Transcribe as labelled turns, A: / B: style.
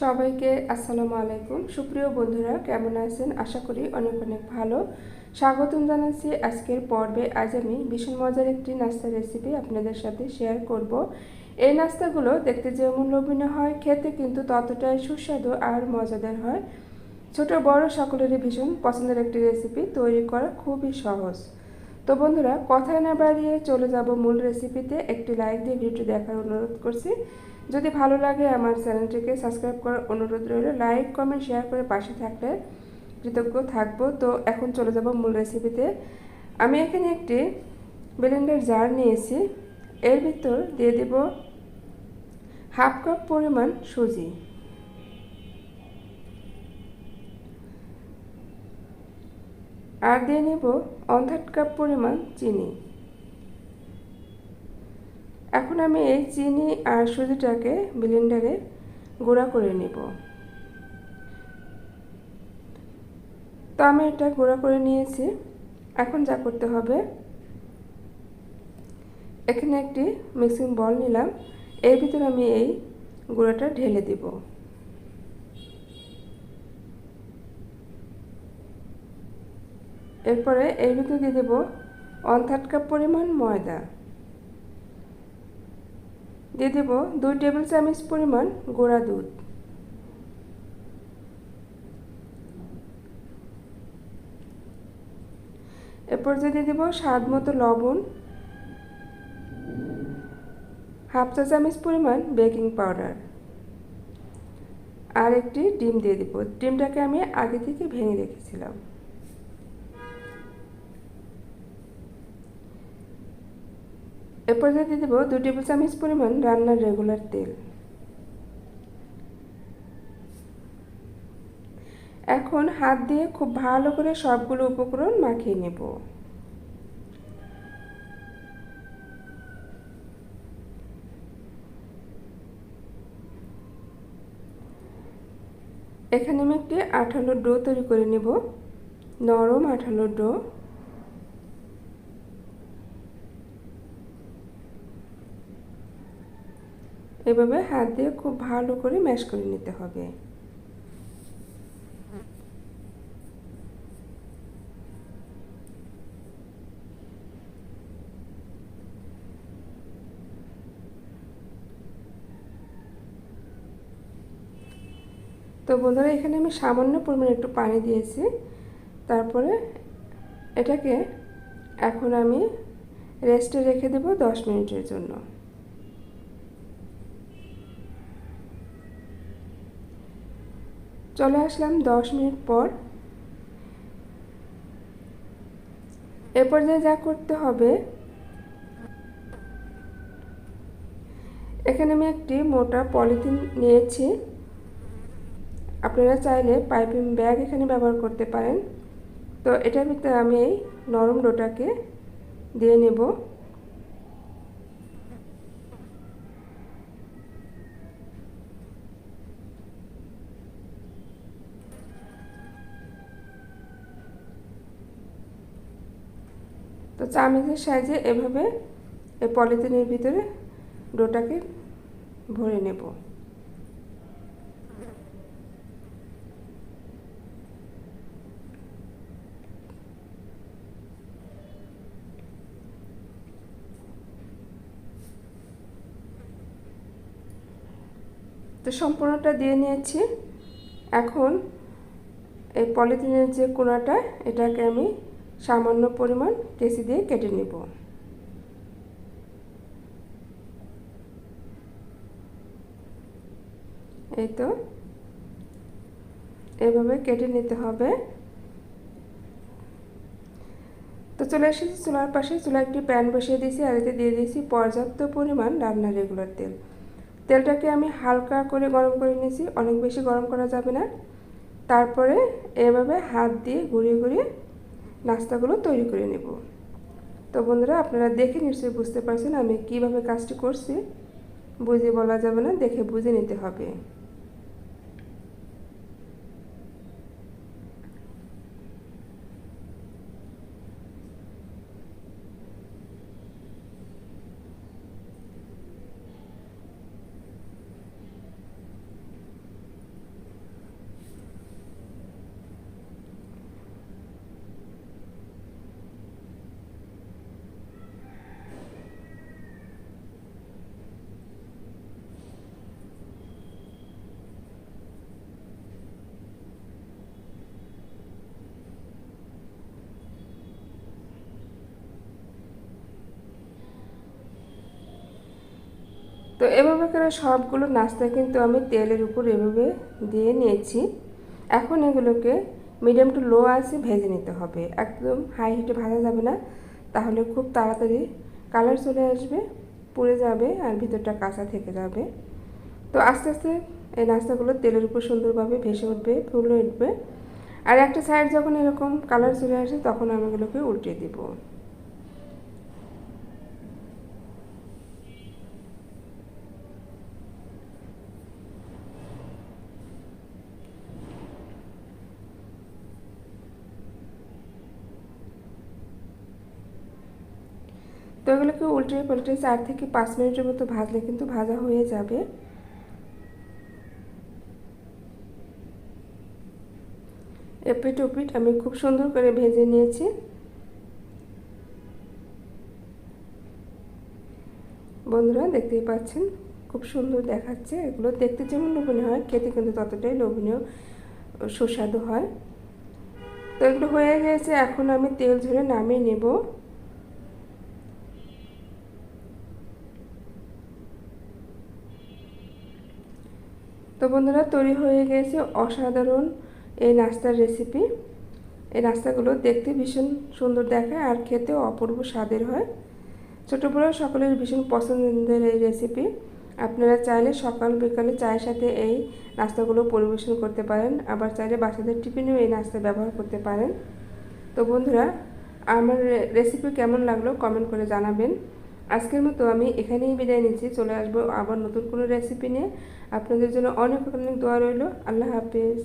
A: সবাইকে আসসালামু আলাইকুম। সুপ্রিয় বন্ধুরা, কেমন আছেন? আশা করি অনেক অনেক ভালো। স্বাগতম জানাচ্ছি আজকের পর্বে। আজ আমি ভীষণ মজার একটি নাস্তার রেসিপি আপনাদের সাথে শেয়ার করব। এই নাস্তাগুলো দেখতে যেমন লোভনীয় হয়, খেতে কিন্তু ততটাই সুস্বাদু আর মজাদার হয়। ছোট বড় সকলেরই ভীষণ পছন্দের একটি রেসিপি তৈরি করা খুবই সহজ। তো বন্ধুরা কথা না বাড়িয়ে চলে যাব মূল রেসিপিতে একটি লাইক দিয়ে ভিডিওটি দেখার অনুরোধ করছি। যদি ভালো লাগে আমার চ্যানেলটিকে সাবস্ক্রাইব করার অনুরোধ রইল। লাইক কমেন্ট শেয়ার করে পাশে থাকলে কৃতজ্ঞ থাকব। তো এখন চলে যাব মূল রেসিপিতে আমি এখানে একটি ব্লেন্ডার জার নিয়েছি। এর ভিতর দিয়ে দেব হাফ কাপ পরিমাণ সুজি। আর দিয়ে নেব থার্ড কাপ পরিমাণ চিনি। এখন আমি এই চিনি আর সুজিটাকে ব্লেন্ডারে গুঁড়া করে নেব। তো আমি এটা গুঁড়া করে নিয়েছি। এখন যা করতে হবে, এখানে একটি মিক্সিং বল নিলাম। এর ভিতরে আমি এই গুঁড়াটা ঢেলে দিব। এরপরে এর ভিতরে দিয়ে দেবো ওয়ান থার্ড কাপ পরিমাণ ময়দা। দিয়ে দেব দুই টেবিল চামচ পরিমাণ গোড়া দুধ। এরপর দিয়ে দেব স্বাদ মতো লবণ। হাফ চা চামচ পরিমাণ বেকিং পাউডার আর একটি ডিম দিয়ে দেব। ডিমটাকে আমি আগে থেকে ভেঙে রেখেছিলাম। এরপর দিয়ে দেবো দু টেবিল চামচ পরিমাণ রান্নার রেগুলার তেল। এখন হাত দিয়ে খুব ভালো করে সবগুলো উপকরণ মাখিয়ে নেব। এখানে আমি একটি আঠালো ডো তৈরি করে নেব, নরম আঠালো ডো। এভাবে হাত দিয়ে খুব ভালো করে ম্যাশ করে নিতে হবে। তো বন্ধুরা, এখানে আমি সামান্য পরিমাণে একটু পানি দিয়েছি। তারপরে এটাকে এখন আমি রেস্টে রেখে দেব দশ মিনিটের জন্য। চলে আসলাম দশ মিনিট পর। এ পর্যায়ে যা করতে হবে, এখানে আমি একটি মোটা পলিথিন নিয়েছি। আপনারা চাইলে পাইপিং ব্যাগ এখানে ব্যবহার করতে পারেন। তো এটার ভিতরে আমি এই নরম ডোটাকে দিয়ে নেব। তো চামচের সাইজে এভাবে এই পলিথিনের ভিতরে ডোটাকে ভরে নেব। তো সম্পূর্ণটা দিয়ে নিয়েছি। এখন এই পলিথিনের যে কোনাটা, এটাকে আমি সামান্য পরিমাণ কেসি দিয়ে কেটে নেব। এই তো। এইভাবে কেটে নিতে হবে। তো চলে এসেছি চুলার পাশে। চুলা একটি প্যান বসিয়ে দিয়েছি আর এতে দিয়ে দিয়েছি পর্যাপ্ত পরিমাণ রান্নার রেগুলার তেল। তেলটাকে আমি হালকা করে গরম করে নিয়েছি। অনেক বেশি গরম করা যাবে না। তারপরে এভাবে হাত দিয়ে ঘুরিয়ে ঘুরিয়ে নাস্তাগুলো তৈরি করে নেব। তো বন্ধুরা, আপনারা দেখে নিশ্চয়ই বুঝতে পারছেন আমি কীভাবে কাজটি করছি। বুঝে বলা যাবে না, দেখে বুঝে নিতে হবে। তো এভাবে করে সবগুলো নাস্তা কিন্তু আমি তেলের উপর এভাবে দিয়ে নিয়েছি। এখন এগুলোকে মিডিয়াম টু লো আছে ভেজে নিতে হবে। একদম হাই হিটে ভাজা যাবে না। তাহলে খুব তাড়াতাড়ি কালার চলে আসবে, পুড়ে যাবে আর ভিতরটা কাঁচা থেকে যাবে। তো আস্তে আস্তে এই নাস্তাগুলো তেলের উপর সুন্দরভাবে ভেসে উঠবে, ফুলে উঠবে। আর একটা সাইড যখন এরকম কালার চলে আসে, তখন আমি এগুলোকে উল্টে দিব। এগুলোকে উল্টে পাল্টে চার থেকে পাঁচ মিনিটের মতো ভাজলে কিন্তু ভাজা হয়ে যাবে। এপিট ওপিট আমি খুব সুন্দর করে ভেজে নিয়েছি। বন্ধুরা, দেখতেই পাচ্ছেন, খুব সুন্দর দেখাচ্ছে। এগুলো দেখতে যেমন লোভনীয় হয়, খেতে কিন্তু ততটাই লোভনীয় সুস্বাদু হয়। তো এগুলো হয়ে গেছে, এখন আমি তেল ঝরে নামিয়ে নেব। তো বন্ধুরা, তৈরি হয়ে গেছে অসাধারণ এই নাস্তার রেসিপি এই নাস্তাগুলো দেখতে ভীষণ সুন্দর দেখায় আর খেতেও অপূর্ব স্বাদের হয়। ছোটো বড়ো সকলের ভীষণ পছন্দের এই রেসিপি আপনারা চাইলে সকাল বিকালে চায়ের সাথে এই নাস্তাগুলো পরিবেশন করতে পারেন, আবার চাইলে বাচ্চাদের টিফিনেও এই নাস্তা ব্যবহার করতে পারেন। তো বন্ধুরা, আমার রেসিপি কেমন লাগল কমেন্ট করে জানাবেন। আজকের মতো আমি এখানেই বিদায় নিচ্ছি। চলে আসব আবার নতুন কোনো রেসিপি নিয়ে। আপনাদের জন্য অনেক অনেক দোয়া রইল। আল্লাহ হাফিজ।